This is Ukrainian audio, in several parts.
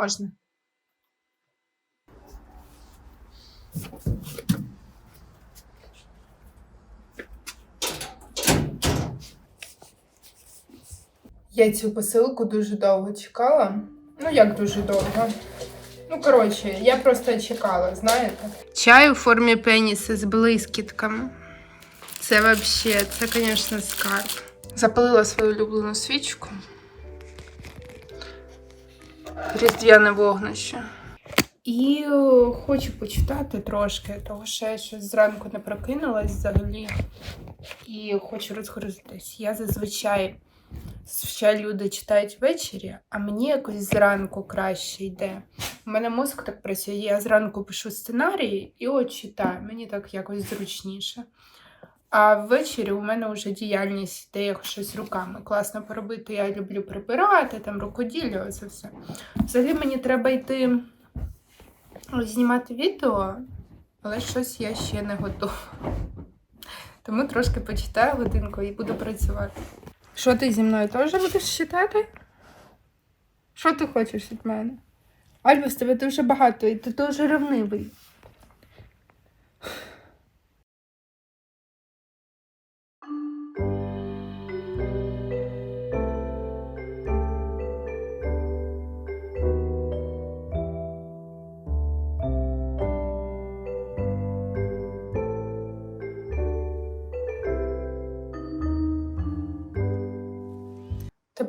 Можна. Я цю посилку дуже довго чекала. Ну, як дуже довго. Ну, коротше, я просто чекала, знаєте. Чай у формі пеніса з блискітками. Це взагалі, це, звісно, скарб. Запалила свою улюблену свічку. Різдвяне вогнище. І о, хочу почитати трошки, тому що я щось зранку не прокинулась взагалі. І хочу розгрузитись. Я зазвичай, зазвичай люди читають ввечері, а мені якось зранку краще йде. У мене мозок так працює. Я зранку пишу сценарії і от читаю. Мені так якось зручніше. А ввечері у мене вже діяльність йде як щось руками. Класно поробити. Я люблю прибирати, там рукоділля, це все. Взагалі мені треба йти знімати відео, але щось я ще не готова. Тому трошки почитаю годинку і буду працювати. Що ти зі мною теж будеш читати? Що ти хочеш від мене? Альбус, тебе дуже багато, і ти дуже ревнивий.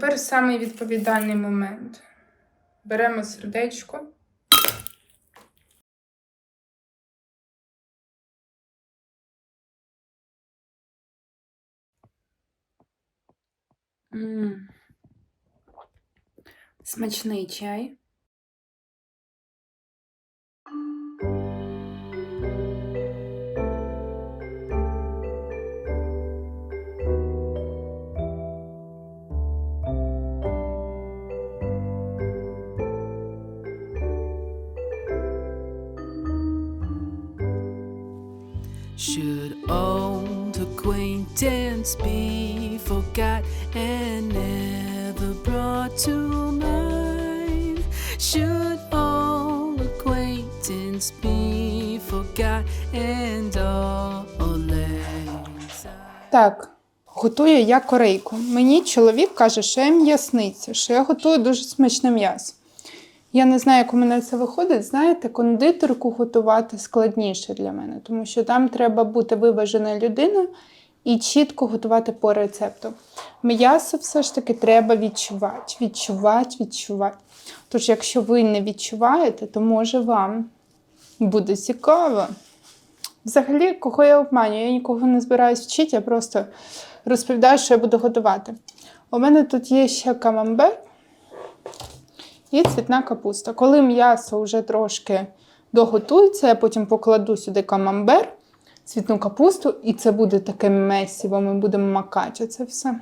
Тепер самий відповідальний момент. Беремо сердечко. М. Смачний чай. Так, готую я корейку. Мені чоловік каже, що я м'ясниця, що я готую дуже смачне м'ясо. Я не знаю, як у мене це виходить. Знаєте, кондитерку готувати складніше для мене, тому що там треба бути виваженою людиною і чітко готувати по рецепту. М'ясо все ж таки треба відчувати, відчувати, відчувати. Тож, якщо ви не відчуваєте, то може вам буде цікаво. Взагалі, кого я обманюю, я нікого не збираюсь вчити, я просто розповідаю, що я буду готувати. У мене тут є ще камамбер і цвітна капуста. Коли м'ясо вже трошки доготується, я потім покладу сюди камамбер, цвітну капусту, і це буде таке месіво, ми будемо макати це все.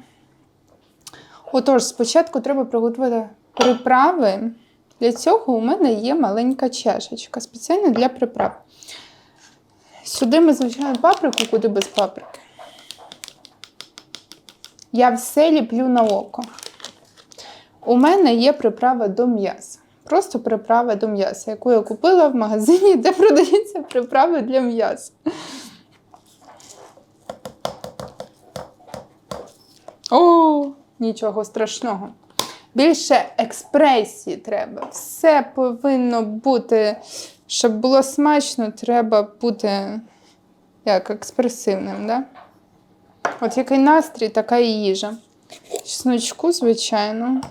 Отож, спочатку треба приготувати приправи. Для цього у мене є маленька чашечка, спеціально для приправ. Сюди ми, звичайно, паприку, куди без паприки. Я все ліплю на око. У мене є приправа до м'яса. Просто приправа до м'яса, яку я купила в магазині, де продаються приправи для м'яса. О, нічого страшного. Більше експресії треба. Все повинно бути, щоб було смачно, треба бути як експресивним. Да? От який настрій, така і їжа. Чесночку, звичайно.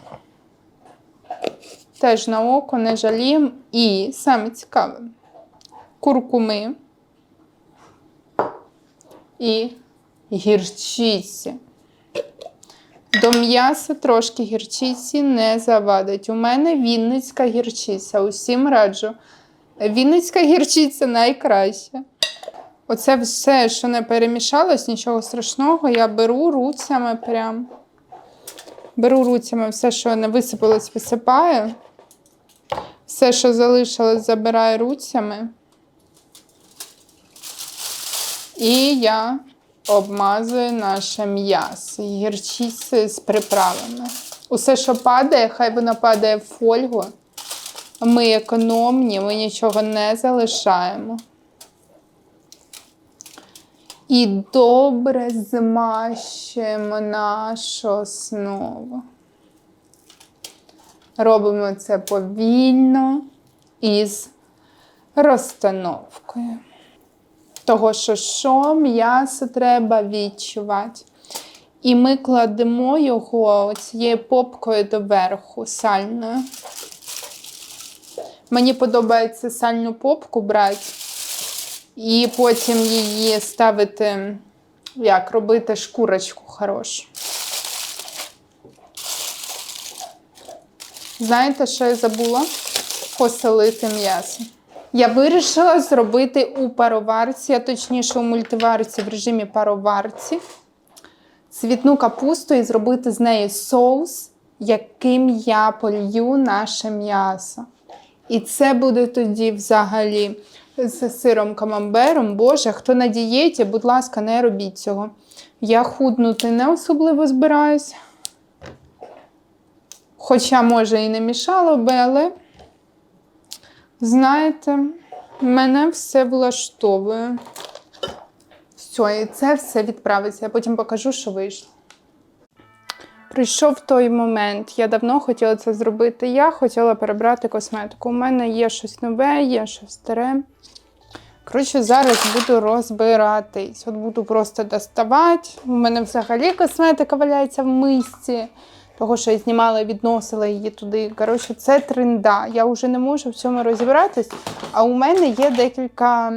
Теж на око не жаліємо. І саме цікаве, куркуми і гірчиці. До м'яса трошки гірчиці не завадить. У мене вінницька гірчиця. Усім раджу. Вінницька гірчиця найкраща. Оце все, що не перемішалось, нічого страшного, я беру руцями прям. Беру руцями все, що не висипалось, висипаю. Все, що залишилось, забираю руцями. І я обмазую наше м'ясо гірчицею з приправами. Усе, що падає, хай воно падає в фольгу. Ми економні, ми нічого не залишаємо. І добре змащуємо нашу основу. Робимо це повільно і з розстановкою. Того, що що м'ясо треба відчувати. І ми кладемо його цією попкою доверху сальною. Мені подобається сальну попку брати і потім її ставити, як робити шкурочку хорошу. Знаєте, що я забула? Посолити м'ясо. Я вирішила зробити у пароварці, а точніше у мультиварці в режимі пароварці, цвітну капусту і зробити з неї соус, яким я полью наше м'ясо. І це буде тоді взагалі з сиром камамбером. Боже, хто на дієті, будь ласка, не робіть цього. Я худнути не особливо збираюсь. Хоча, може, і не мішало би, але, знаєте, мене все влаштовує. Все, і це все відправиться. Я потім покажу, що вийшло. Прийшов той момент. Я давно хотіла це зробити. Я хотіла перебрати косметику. У мене є щось нове, є щось старе. Коротше, зараз буду розбиратись. От буду просто доставати. У мене взагалі косметика валяється в мисці, того, що я знімала і відносила її туди. Коротше, це тренда. Я вже не можу в цьому розібратись. А у мене є декілька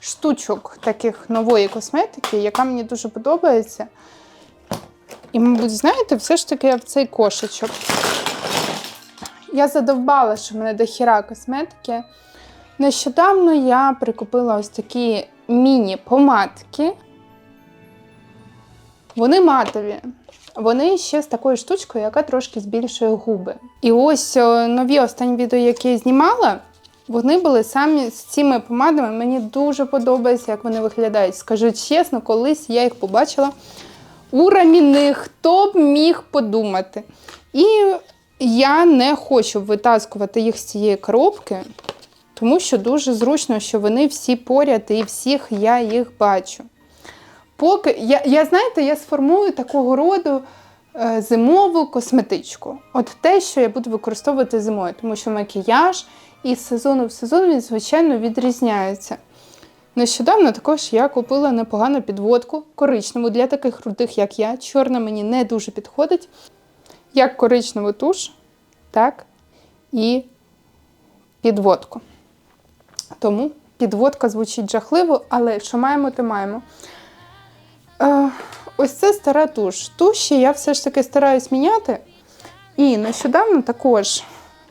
штучок таких нової косметики, яка мені дуже подобається. І, мабуть, знаєте, все ж таки в цей кошечок. Я задовбала, що в мене дохіра косметики. Нещодавно я прикупила ось такі міні-помадки. Вони матові. Вони ще з такою штучкою, яка трошки збільшує губи. І ось нові останні відео, які я знімала, вони були самі з цими помадами. Мені дуже подобається, як вони виглядають. Скажу чесно, колись я їх побачила у раміних. Хто б міг подумати? І я не хочу витаскувати їх з цієї коробки, тому що дуже зручно, що вони всі поряд і всіх я їх бачу. Поки я, я знаєте, я сформую такого роду е, зимову косметичку. От те, що я буду використовувати зимою, тому що макіяж із сезону в сезон він, звичайно, відрізняється. Нещодавно також я купила непогану підводку коричневу для таких рудих, як я. Чорна мені не дуже підходить. Як коричневу туш, так і підводку. Тому підводка звучить жахливо, але що маємо, то маємо. Е, ось це стара туш. Туші я все ж таки стараюсь міняти. І нещодавно також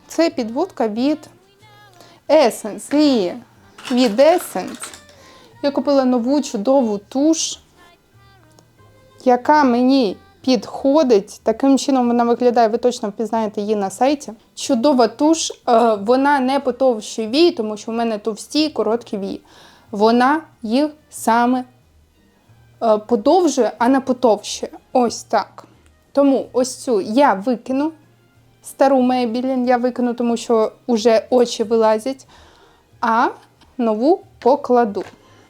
це підводка від Essence. І від Essence я купила нову чудову туш, яка мені підходить. Таким чином вона виглядає, ви точно впізнаєте її на сайті. Чудова туш, е, вона не потовщує вії, тому що в мене товсті і короткі вії. Вона їх саме е, подовжує, а не потовщує. Ось так. Тому ось цю я викину. Стару Maybelline я викину, тому що вже очі вилазять, а нову покладу.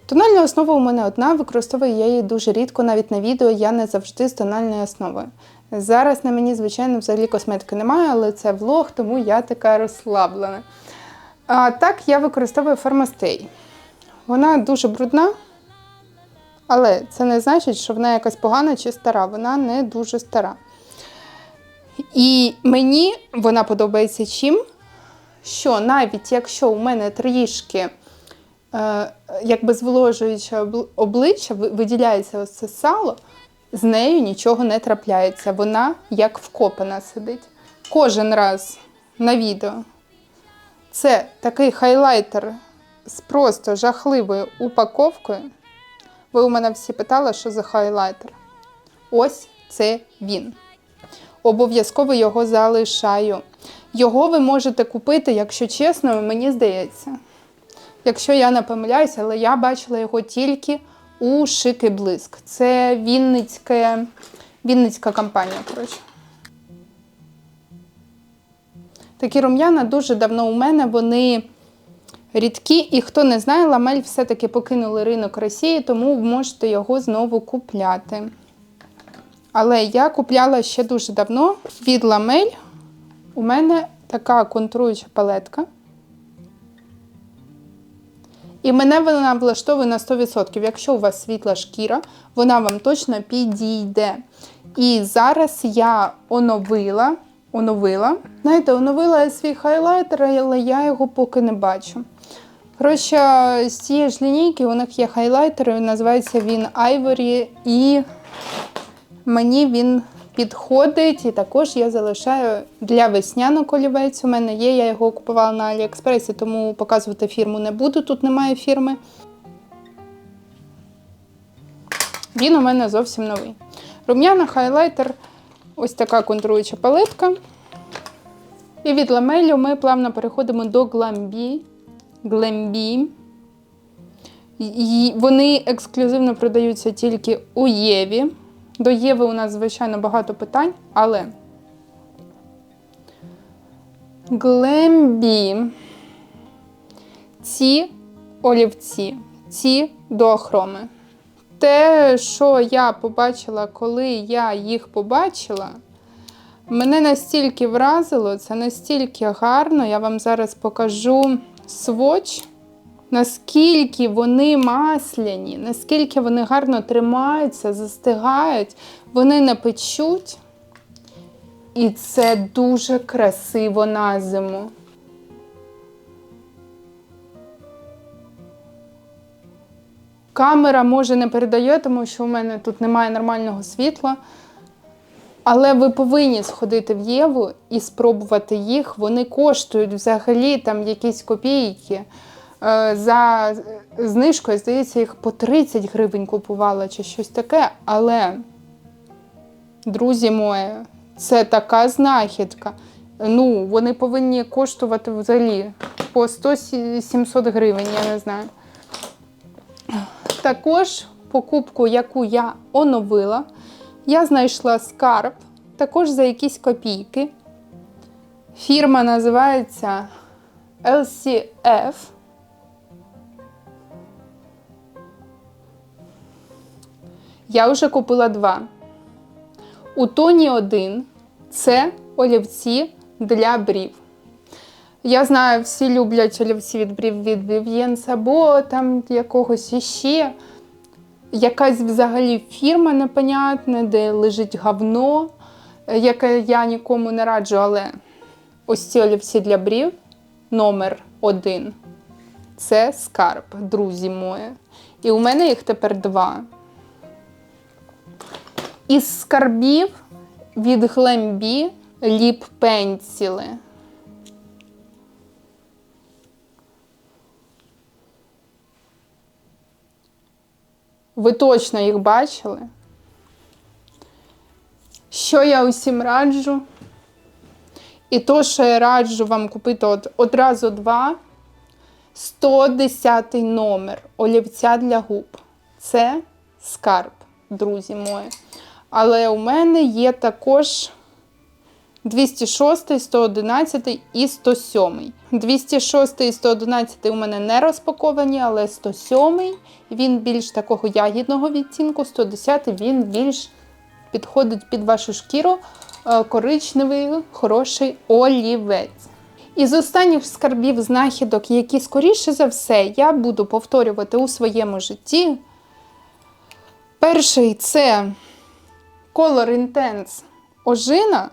Тональна основа у мене одна, використовую я її дуже рідко, навіть на відео я не завжди з тональною основою. Зараз на мені, звичайно, взагалі косметики немає, але це влог, тому я така розслаблена. А так, я використовую Формастей. Вона дуже брудна, але це не значить, що вона якась погана чи стара. Вона не дуже стара. І мені вона подобається чим, що навіть якщо у мене трішки якби зволожуюче обличчя, виділяється ось це сало, з нею нічого не трапляється. Вона як вкопана сидить. Кожен раз на відео. Це такий хайлайтер з просто жахливою упаковкою. Ви у мене всі питали, що за хайлайтер. Ось це він. Обов'язково його залишаю. Його ви можете купити, якщо чесно, мені здається. Якщо я не помиляюся, але я бачила його тільки у Шик і Блиск. Це Вінницьке, Вінницька компанія, коротше. Такі рум'яна дуже давно у мене, вони рідкі, і хто не знає, ламель все-таки покинули ринок Росії, тому можете його знову купляти. Але я купляла ще дуже давно від ламель. У мене така контруюча палетка. І мене вона влаштовує на 100%. Якщо у вас світла шкіра, вона вам точно підійде. І зараз я оновила. Оновила. Знаєте, оновила я свій хайлайтер, але я його поки не бачу. Коротше, з цієї ж лінійки у них є хайлайтер, називається він Ivory, і мені він підходить. І також я залишаю для весняного олівець. У мене є, я його купувала на Аліекспресі, тому показувати фірму не буду. Тут немає фірми. Він у мене зовсім новий. Рум'яна хайлайтер, ось така контруюча палетка. І від ламелю ми плавно переходимо до гламбі. Глембі. Вони ексклюзивно продаються тільки у Єві. До Єви у нас, звичайно, багато питань, але Глембі. Ці олівці, ці дуохроми. Те, що я побачила, коли я їх побачила, мене настільки вразило, це настільки гарно. Я вам зараз покажу своч, наскільки вони масляні, наскільки вони гарно тримаються, застигають, вони не печуть. І це дуже красиво на зиму. Камера може не передає, тому що у мене тут немає нормального світла. Але ви повинні сходити в Єву і спробувати їх. Вони коштують взагалі там якісь копійки. Е, За знижкою, здається, їх по 30 гривень купувала чи щось таке. Але, друзі мої, це така знахідка. Ну, вони повинні коштувати взагалі по 100-700 гривень, я не знаю. Також покупку, яку я оновила, я знайшла скарб, також за якісь копійки. Фірма називається LCF. Я вже купила два. У тоні 1 це олівці для брів. Я знаю, всі люблять олівці від брів від Vivien або там якогось іще. Якась взагалі фірма непонятна, де лежить говно, яке я нікому не раджу, але ось ці олівці для брів номер один. Це скарб, друзі мої. І у мене їх тепер два. Із скарбів від Глембі ліп пенсіли. Ви точно їх бачили. Що я усім раджу? І то, що я раджу вам купити от, одразу два. 110 номер олівця для губ. Це скарб, друзі мої. Але у мене є також 206, 111 і 107. 206 і 111 у мене не розпаковані, але 107 він більш такого ягідного відтінку, 110 він більш підходить під вашу шкіру. Е, Коричневий, хороший олівець. Із останніх скарбів знахідок, які, скоріше за все, я буду повторювати у своєму житті. Перший це Color Intense ожина.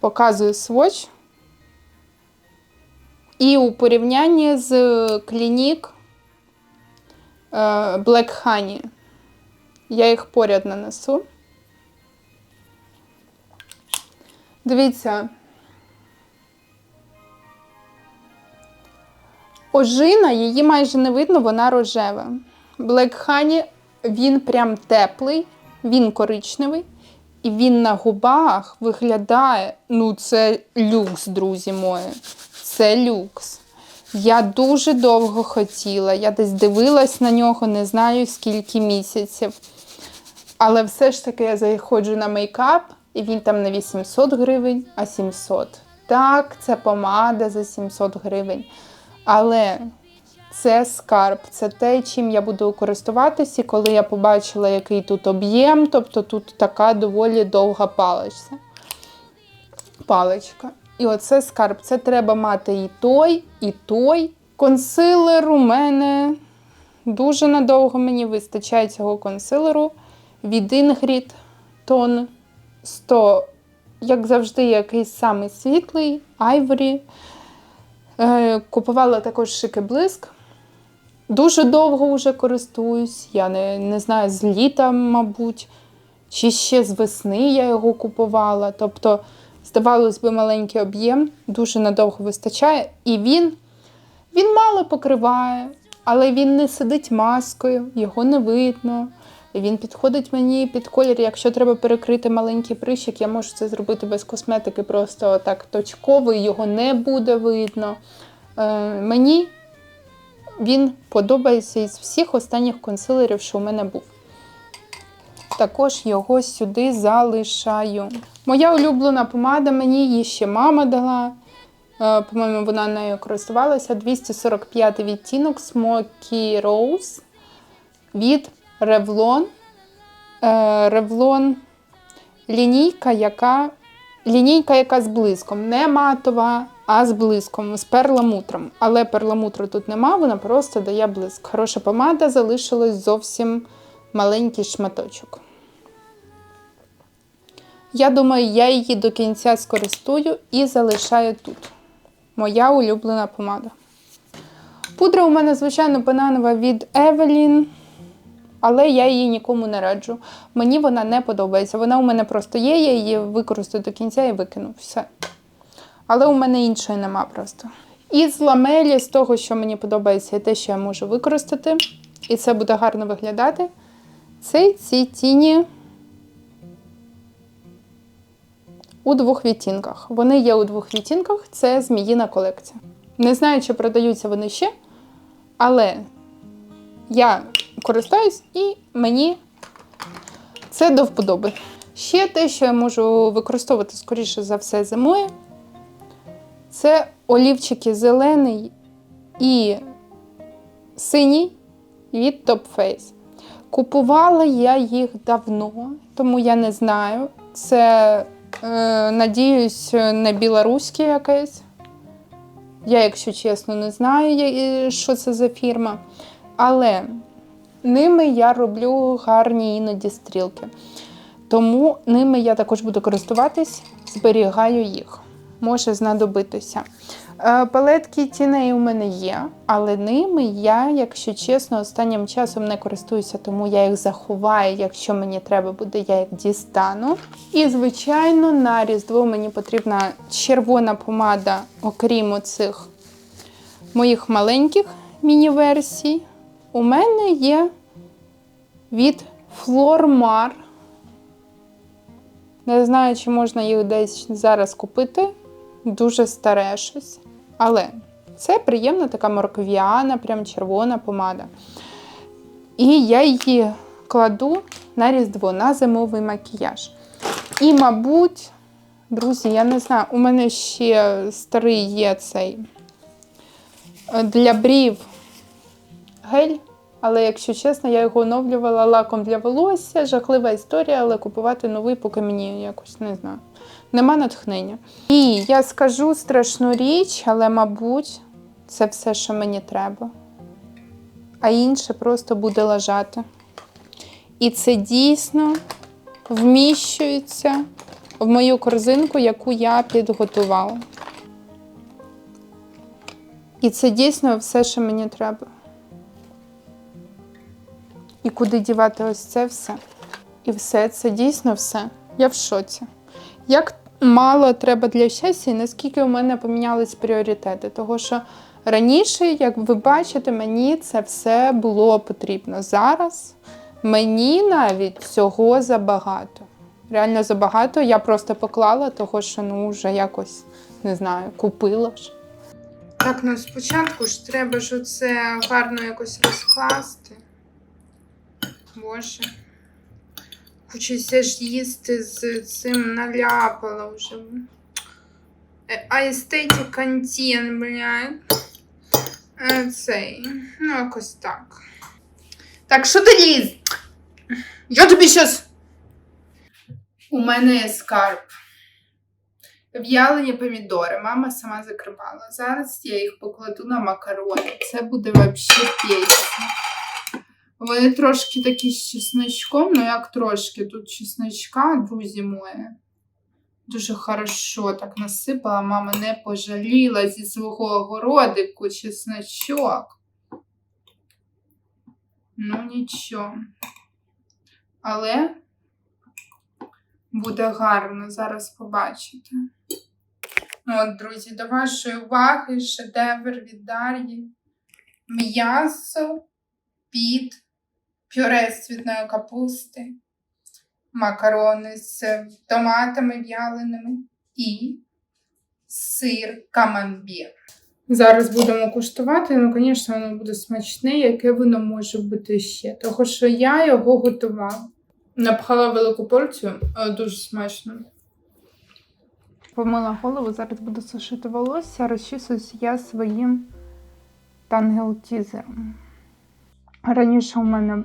Показую сводч. І у порівнянні з Clinique е, Black Honey. Я їх поряд нанесу. Дивіться. Ожина, її майже не видно, вона рожева. Black Honey, він прям теплий, він коричневий, і він на губах виглядає. Ну, це люкс, друзі мої. Це люкс. Я дуже довго хотіла. Я десь дивилась на нього, не знаю скільки місяців. Але все ж таки я заходжу на мейкап, і він там не 800 гривень, а 700. Так, це помада за 700 гривень. Але це скарб, це те, чим я буду користуватися, коли я побачила, який тут об'єм, тобто тут така доволі довга паличка. паличка. І оце скарб. Це треба мати і той, і той. Консилер у мене дуже надовго мені вистачає цього консилеру від Ingrid Tone 100, як завжди, якийсь самий світлий, Ivory. Е, Купувала також шики блиск. Дуже довго вже користуюсь. Я не, не знаю, з літа, мабуть, чи ще з весни я його купувала. Тобто, здавалось би, маленький об'єм, дуже надовго вистачає. І він, він мало покриває, але він не сидить маскою, його не видно. Він підходить мені під колір. Якщо треба перекрити маленький прищик, я можу це зробити без косметики, просто так точково, і його не буде видно. Е, мені він подобається із всіх останніх консилерів, що у мене був. Також його сюди залишаю. Моя улюблена помада, мені її ще мама дала. Е, По-моєму, вона нею користувалася. 245 відтінок Smoky Rose від Revlon. Е, Revlon лінійка, яка, лінійка, яка з блиском. Не матова, а з блиском, з перламутром. Але перламутру тут нема, вона просто дає блиск. Хороша помада, залишилось зовсім маленький шматочок. Я думаю, я її до кінця скористую і залишаю тут. Моя улюблена помада. Пудра у мене, звичайно, бананова від Evelyn, але я її нікому не раджу. Мені вона не подобається. Вона у мене просто є, я її використаю до кінця і викину. Все. Але у мене іншої нема просто. І з ламелі, з того, що мені подобається, і те, що я можу використати, і це буде гарно виглядати, це ці тіні у двох відтінках. Вони є у двох відтінках, це зміїна колекція. Не знаю, чи продаються вони ще, але я користуюсь і мені це до вподоби. Ще те, що я можу використовувати, скоріше за все, зимою, це олівчики зелений і синій від Top Face. Купувала я їх давно, тому я не знаю. Це, е, надіюсь, не білоруське якесь. Я, якщо чесно, не знаю, що це за фірма. Але ними я роблю гарні іноді стрілки. Тому ними я також буду користуватись, зберігаю їх. Може знадобитися. Е, Палетки тіней у мене є, але ними я, якщо чесно, останнім часом не користуюся, тому я їх заховаю. Якщо мені треба буде, я їх дістану. І, звичайно, на Різдво мені потрібна червона помада, окрім оцих моїх маленьких міні-версій. У мене є від Flormar. Не знаю, чи можна їх десь зараз купити. Дуже старе щось. Але це приємна така морков'яна, прям червона помада. І я її кладу на Різдво, на зимовий макіяж. І, мабуть, друзі, я не знаю, у мене ще старий є цей е, для брів гель. Але, якщо чесно, я його оновлювала лаком для волосся. Жахлива історія, але купувати новий, поки мені якось не знаю. Нема натхнення. І я скажу страшну річ, але, мабуть, це все, що мені треба. А інше просто буде лежати. І це дійсно вміщується в мою корзинку, яку я підготувала. І це дійсно все, що мені треба. І куди дівати ось це все? І все це дійсно все. Я в шоці. Як мало треба для щастя, і наскільки у мене помінялись пріоритети. Того що раніше, як ви бачите, мені це все було потрібно. Зараз мені навіть цього забагато. Реально забагато. Я просто поклала, того що ну вже якось не знаю, купила ж. Так, ну спочатку ж треба ж оце гарно якось розкласти. Боже. Хочеться ж їсти з цим наляпала вже. Е, А естетик контент, блядь. Е, Цей. Ну, якось так. Так, що ти ліз? Я тобі щас. У мене є скарб. В'ялені помідори. Мама сама закривала. Зараз я їх покладу на макарони. Це буде взагалі пісня. Вони трошки такі з чесночком, ну як трошки. Тут чесночка, друзі мої. Дуже хорошо так насипала. Мама не пожаліла зі свого огородику чесночок. Ну, нічого. Але буде гарно, зараз побачите. От, друзі, до вашої уваги шедевр від Дар'ї. М'ясо під пюре з цвітної капусти, макарони з томатами в'яленими і сир камамбір. Зараз будемо куштувати. Ну, звісно, воно буде смачне, яке воно може бути ще. Тому що я його готувала. Напхала велику порцію, але дуже смачно. Помила голову, зараз буду сушити волосся, розчісуюсь я своїм тангелтізером. Раніше у мене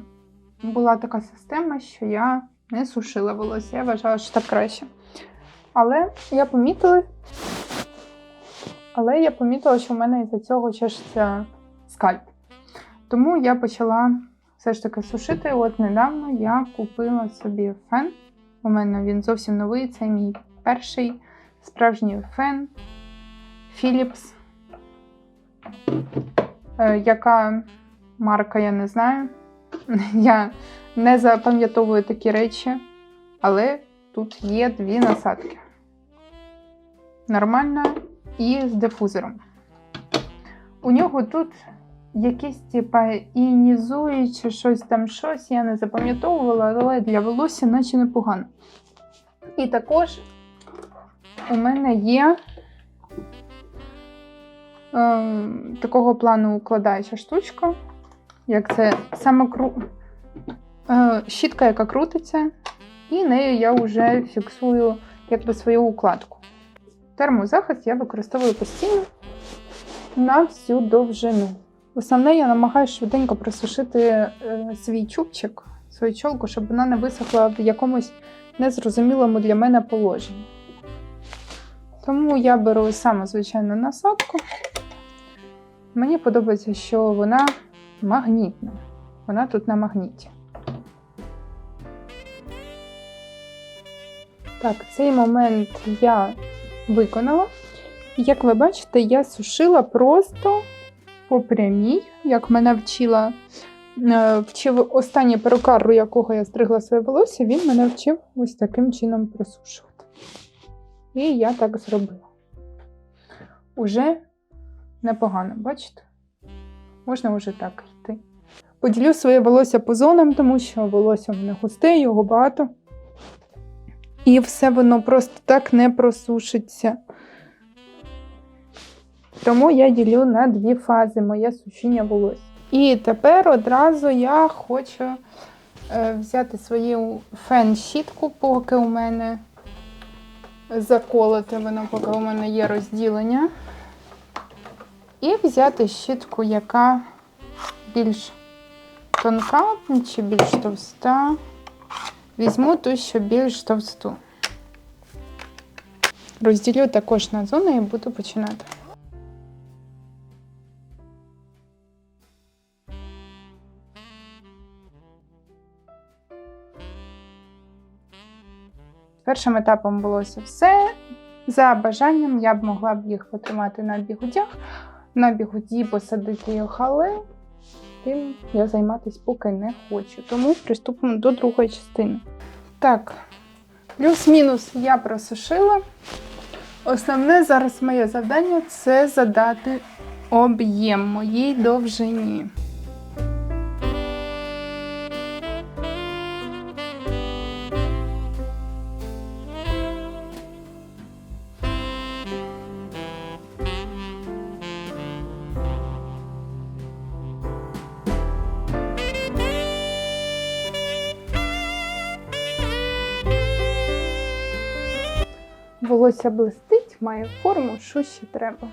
була така система, що я не сушила волосся. Я вважала, що так краще. Але я помітила, але я помітила, що в мене із-за цього чешеться скальп. Тому я почала все ж таки сушити. От недавно я купила собі фен. У мене він зовсім новий. Це мій перший справжній фен Philips. Е, яка марка, я не знаю. Я не запам'ятовую такі речі, але тут є дві насадки. Нормальна і з дифузором. У нього тут якісь, типа, іонізуюче щось там щось, я не запам'ятовувала, але для волосся наче непогано. І також у мене є е, такого плану укладаюча штучка, як це саме кру... е, щітка, яка крутиться, і нею я вже фіксую якби свою укладку. Термозахист я використовую постійно на всю довжину. Основне, я намагаюся швиденько просушити е, свій чубчик, свою чолку, щоб вона не висохла в якомусь незрозумілому для мене положенні. Тому я беру саме звичайну насадку. Мені подобається, що вона магнітна. Вона тут на магніті. Так, цей момент я виконала. Як ви бачите, я сушила просто по прямій, як мене вчила, е, вчив останній перукар, у якого я стригла своє волосся, він мене вчив ось таким чином просушувати. І я так зробила. Уже непогано, бачите? Можна вже так. Поділю своє волосся по зонам, тому що волосся в мене густе, його багато. І все воно просто так не просушиться. Тому я ділю на дві фази моє сушіння волосся. І тепер одразу я хочу е, взяти свою фен-щітку, поки у мене заколоте воно, поки у мене є розділення. І взяти щітку, яка більш тонка чи більш товста. Візьму ту, що більш товсту. Розділю також на зони і буду починати. Першим етапом волосся все. За бажанням я б могла б їх потримати на бігудях, на бігуді посадити їх, але тим я займатися поки не хочу. Тому приступимо до другої частини. Так, Плюс-мінус я просушила. Основне зараз моє завдання це задати об'єм моїй довжині. Волосся блистить, має форму, що ще треба.